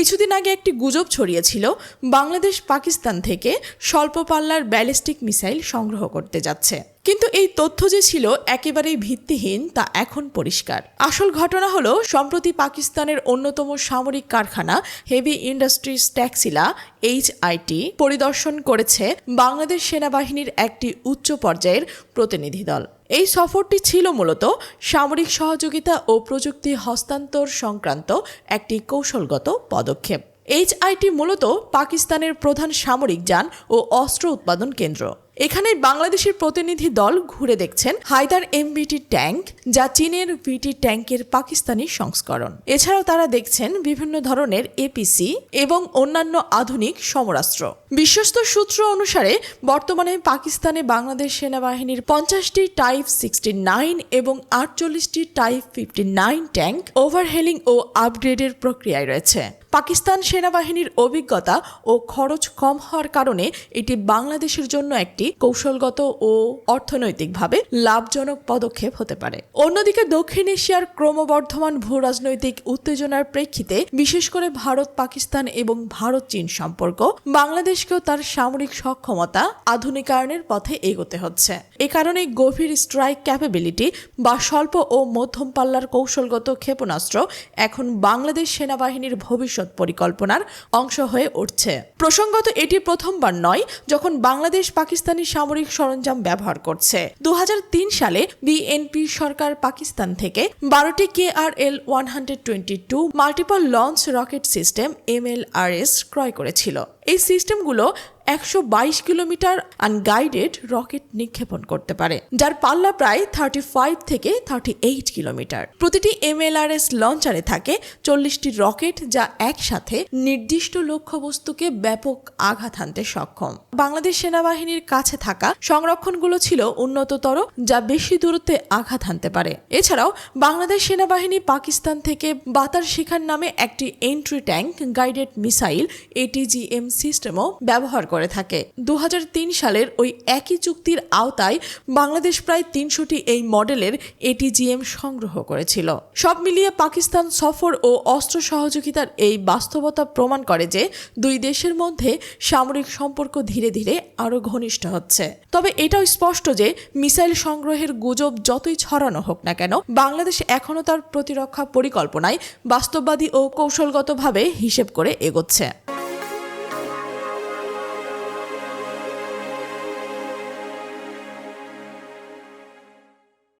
কিছুদিন আগে একটি গুজব ছড়িয়েছিল বাংলাদেশ পাকিস্তান থেকে স্বল্প পাল্লার ব্যালিস্টিক মিসাইল সংগ্রহ করতে যাচ্ছে। কিন্তু এই তথ্য যে ছিল একেবারেই ভিত্তিহীন, তা এখন পরিষ্কার। আসল ঘটনা হলো, সম্প্রতি পাকিস্তানের অন্যতম সামরিক কারখানা হেভি ইন্ডাস্ট্রিজ ট্যাক্সিলা এইচআইটি পরিদর্শন করেছে বাংলাদেশ সেনাবাহিনীর একটি উচ্চ পর্যায়ের প্রতিনিধি দল। এই সফরটি ছিল মূলত সামরিক সহযোগিতা ও প্রযুক্তি হস্তান্তর সংক্রান্ত একটি কৌশলগত পদক্ষেপ। এইচআইটি মূলত পাকিস্তানের প্রধান সামরিক যান ও অস্ত্র উৎপাদন কেন্দ্র। এখানে বাংলাদেশের প্রতিনিধি দল ঘুরে দেখছেন হায়দার এমবিটি ট্যাঙ্ক, যা চীনের ভিটি ট্যাঙ্কের পাকিস্তানি সংস্করণ। এছাড়াও তারা দেখছেন বিভিন্ন ধরনের এপিসি এবং অন্যান্য আধুনিক সমরাস্ত্র। বিশ্বস্ত সূত্র অনুসারে, বর্তমানে পাকিস্তানে বাংলাদেশ সেনাবাহিনীর পঞ্চাশটি টাইপ সিক্সটি নাইন এবং আটচল্লিশটি type fifty nine tank overhauling ও আপগ্রেডের প্রক্রিয়ায় রয়েছে। পাকিস্তান সেনাবাহিনীর অভিজ্ঞতা ও খরচ কম হওয়ার কারণে এটি বাংলাদেশের জন্য একটি কৌশলগত ও অর্থনৈতিকভাবে লাভজনক পদক্ষেপ হতে পারে। অন্যদিকে দক্ষিণ এশিয়ার ক্রমবর্ধমান ভূ রাজনৈতিক উত্তেজনার প্রেক্ষিতে বিশেষ করে ভারত, পাকিস্তান এবং ভারত, চীন সম্পর্ক বাংলাদেশকেও তার সামরিক সক্ষমতা আধুনিকায়নের পথে এগোতে হচ্ছে। এ কারণে গভীর স্ট্রাইক ক্যাপাবিলিটি বা স্বল্প ও মধ্যম পাল্লার কৌশলগত ক্ষেপণাস্ত্র এখন বাংলাদেশ সেনাবাহিনীর ভবিষ্যৎ পরিকল্পনার অংশ হয়ে উঠছে। প্রসঙ্গত এটি প্রথমবার নয় যখন বাংলাদেশ পাকিস্তানি সামরিক সরঞ্জাম ব্যবহার করছে। দু হাজার তিন সালে বিএনপি সরকার পাকিস্তান থেকে বারোটি K R L one hundred twenty two multiple launch rocket system M L R S ক্রয় করেছিল। এই সিস্টেমগুলো একশো বাইশ কিলোমিটার আনগাইডেড রকেট নিক্ষেপণ করতে পারে, যার পাল্লা প্রায় থার্টি ফাইভ থেকে থার্টি এইট কিলোমিটার। প্রতিটি এমএলআরএস লঞ্চারে থাকে চল্লিশটি রকেট যা একসাথে নির্দিষ্ট লক্ষ্যবস্তুকে ব্যাপক আঘাত হানতে সক্ষম। বাংলাদেশ সেনাবাহিনীর কাছে থাকা সংরক্ষণগুলো ছিল উন্নততর, যা বেশি দূরত্বে আঘাত হানতে পারে। এছাড়াও বাংলাদেশ সেনাবাহিনী পাকিস্তান থেকে বাতার শিখার নামে একটি anti tank guided missile ATGM সিস্টেমও ব্যবহার করে থাকে। দু হাজার তিন সালের ওই একই চুক্তির আওতায় বাংলাদেশ প্রায় তিনশোটি এই মডেলের এটিজিএম সংগ্রহ করেছিল। সব মিলিয়ে পাকিস্তান সফর ও অস্ত্র সহযোগিতার এই বাস্তবতা প্রমাণ করে যে দুই দেশের মধ্যে সামরিক সম্পর্ক ধীরে ধীরে আরও ঘনিষ্ঠ হচ্ছে। তবে এটাও স্পষ্ট যে মিসাইল সংগ্রহের গুজব যতই ছড়ানো হোক না কেন, বাংলাদেশ এখনও তার প্রতিরক্ষা পরিকল্পনায় বাস্তববাদী ও কৌশলগতভাবে হিসেব করে এগোচ্ছে।